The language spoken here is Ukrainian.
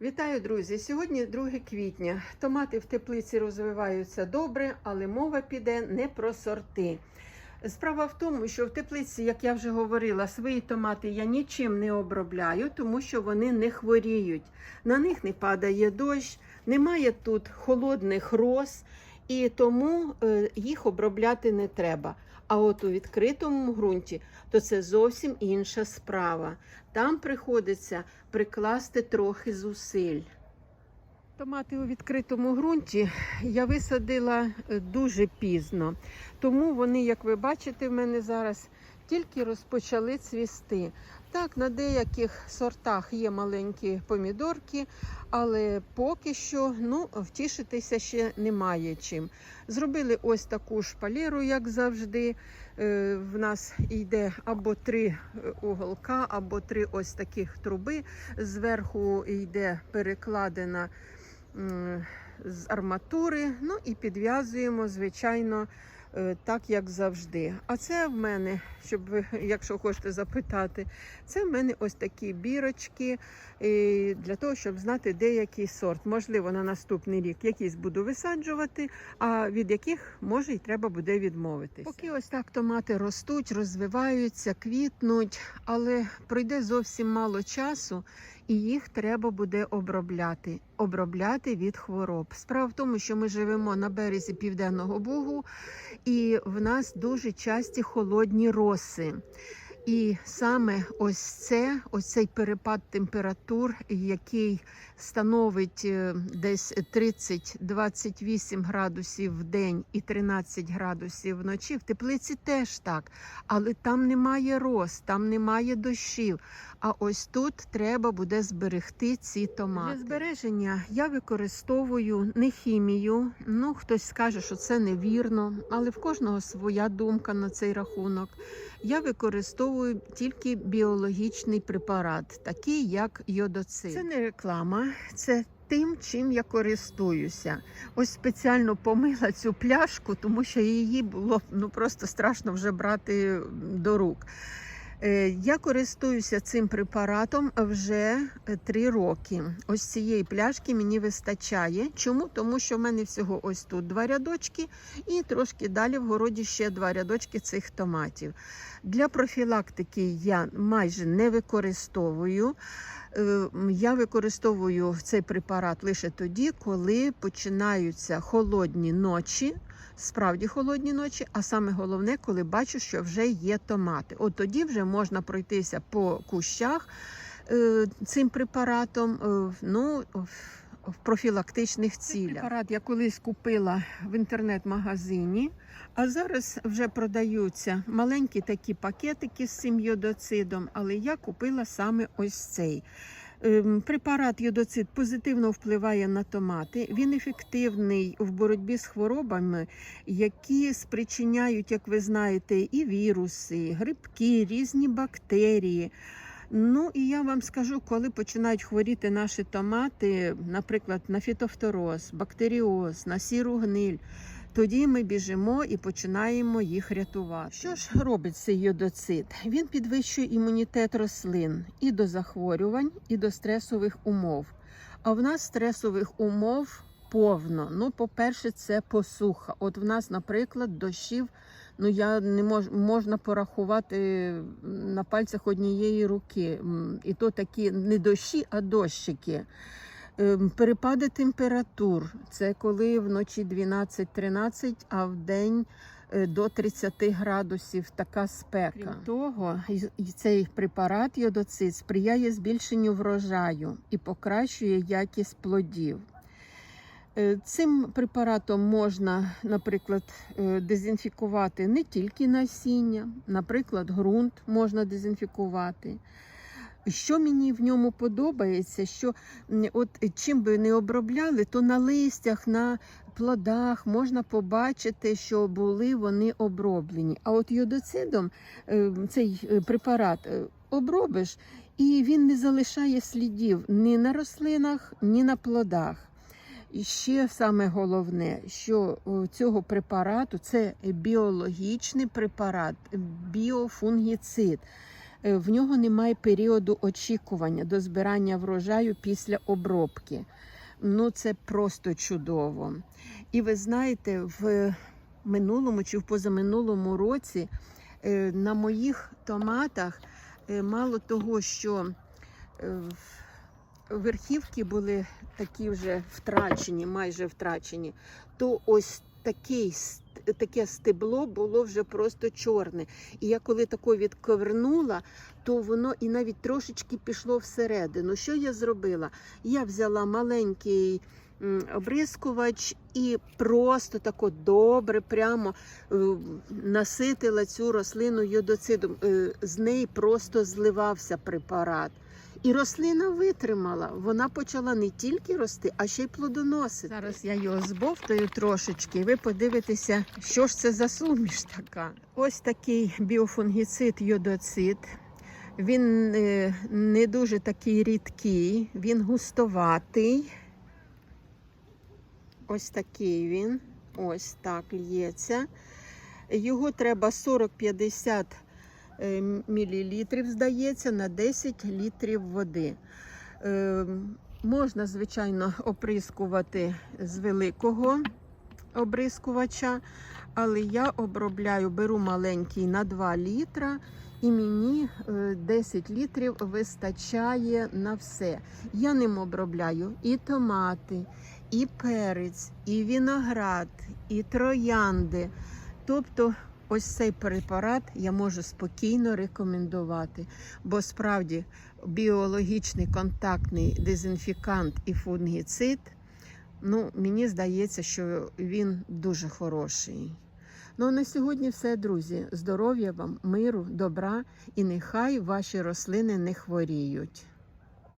Вітаю, друзі! Сьогодні 2 квітня. Томати в теплиці розвиваються добре, але мова піде не про сорти. Справа в тому, що в теплиці, як я вже говорила, свої томати я нічим не обробляю, тому що вони не хворіють. На них не падає дощ, немає тут холодних роз, і тому е, їх обробляти не треба. А от у відкритому ґрунті то це зовсім інша справа. Там приходиться прикласти трохи зусиль. Томати у відкритому ґрунті я висадила е, дуже пізно, тому вони, як ви бачите, в мене зараз тільки розпочали цвісти. Так, на деяких сортах є маленькі помідорки, але поки що ну, втішитися ще немає чим. Зробили ось таку шпалеру, як завжди. Е, В нас йде або три е, уголка, або три ось таких труби. Зверху йде перекладена з арматури. Ну і підв'язуємо, звичайно, так як завжди. А це в мене, щоб ви, якщо хочете запитати, це в мене ось такі бірочки е, для того, щоб знати деякий сорт. Можливо, на наступний рік якісь буду висаджувати, а від яких може й треба буде відмовитися. Поки ось так томати ростуть, розвиваються, квітнуть, але пройде зовсім мало часу. І їх треба буде обробляти, обробляти від хвороб. Справа в тому, що ми живемо на березі Південного Бугу, і в нас дуже часті холодні роси. І саме ось це, ось цей перепад температур, який становить е, десь 30-28 градусів в день і 13 градусів вночі. В теплиці теж так, але там немає роз, там немає дощів. А ось тут треба буде зберегти ці томати. Для збереження я використовую не хімію. Ну хтось скаже, що це невірно, але в кожного своя думка на цей рахунок. Я використовую тільки біологічний препарат, такий як йодоцин. Це не реклама, це тим, чим я користуюся. Ось спеціально помила цю пляшку, тому що її було ну просто страшно вже брати до рук. Е, Я користуюся цим препаратом вже е, три роки. Ось цієї пляшки мені вистачає. Чому? Тому що в мене всього ось тут два рядочки, і трошки далі в городі ще два рядочки цих томатів. Для профілактики я майже не використовую. Е, Я використовую цей препарат лише тоді, коли починаються холодні ночі. Справді холодні ночі, а саме головне, коли бачу, що вже є томати. От тоді вже можна пройтися по кущах е, цим препаратом. е, ну, в- профілактичних цілях. Препарат я колись купила в інтернет-магазині, а зараз вже продаються маленькі такі пакетики з цим йодоцидом, але я купила саме ось цей. Ем, Препарат йодоцид позитивно впливає на томати. Він ефективний в боротьбі з хворобами, які спричиняють, як ви знаєте, і віруси, грибки, різні бактерії. Ну і я вам скажу, коли починають хворіти наші томати, наприклад, на фітофтороз, бактеріоз, на сіру гниль. Тоді ми біжимо і починаємо їх рятувати. Що ж робить цей йодоцид? Він підвищує імунітет рослин і до захворювань, і до стресових умов. А в нас стресових умов повно. Ну, по-перше, це посуха. От в нас, наприклад, дощів, ну я не мож, можна порахувати на пальцях однієї руки. І то такі не дощі, а дощики. Ем, Перепади температур це коли вночі 12-13, а в день е, до 30 градусів така спека. Крім того, цей препарат йодоцид сприяє збільшенню врожаю і покращує якість плодів. Е, Цим препаратом можна, наприклад, е, дезінфікувати не тільки насіння, наприклад, ґрунт можна дезінфікувати. Що мені в ньому подобається, що от е, чим би не обробляли, то на листях, на плодах можна побачити, що були вони оброблені. А от йодоцидом е, цей е, препарат обробиш, і він не залишає слідів ні на рослинах, ні на плодах. І ще саме головне, що цього препарату це біологічний препарат, біофунгіцид. Е, В нього немає періоду очікування до збирання врожаю після обробки. Ну, це просто чудово. І ви знаєте, в минулому чи в позаминулому році е, на моїх томатах е, мало того, що верхівки були такі вже втрачені, майже втрачені, то ось такий, таке стебло було вже просто чорне. І я коли тако відковернула, то воно і навіть трошечки пішло всередину. Що я зробила? Я взяла маленький обрискувач і просто тако добре прямо е, наситила цю рослину йодоцидом. Е, З неї просто зливався препарат. І рослина витримала. Вона почала не тільки рости, а ще й плодоносити. Зараз я його збовтаю трошечки, і ви подивитеся, що ж це за суміш така. Ось такий біофунгіцид йодоцид. Він е, не дуже такий рідкий, він густоватий. Ось такий він. Ось так лється. Його треба 40-50 е, мілілітрів, здається, на 10 літрів води. Е, Можна, звичайно, оприскувати з великого обрискувача, але я обробляю, беру маленький на 2 літра, і мені е, 10 літрів вистачає на все. Я ним обробляю і томати, і перець, і виноград, і троянди. Тобто, ось цей препарат я можу спокійно рекомендувати, бо справді біологічний контактний дезінфікант і фунгіцид, ну, мені здається, що він дуже хороший. Ну, а на сьогодні все, друзі. Здоров'я вам, миру, добра і нехай ваші рослини не хворіють.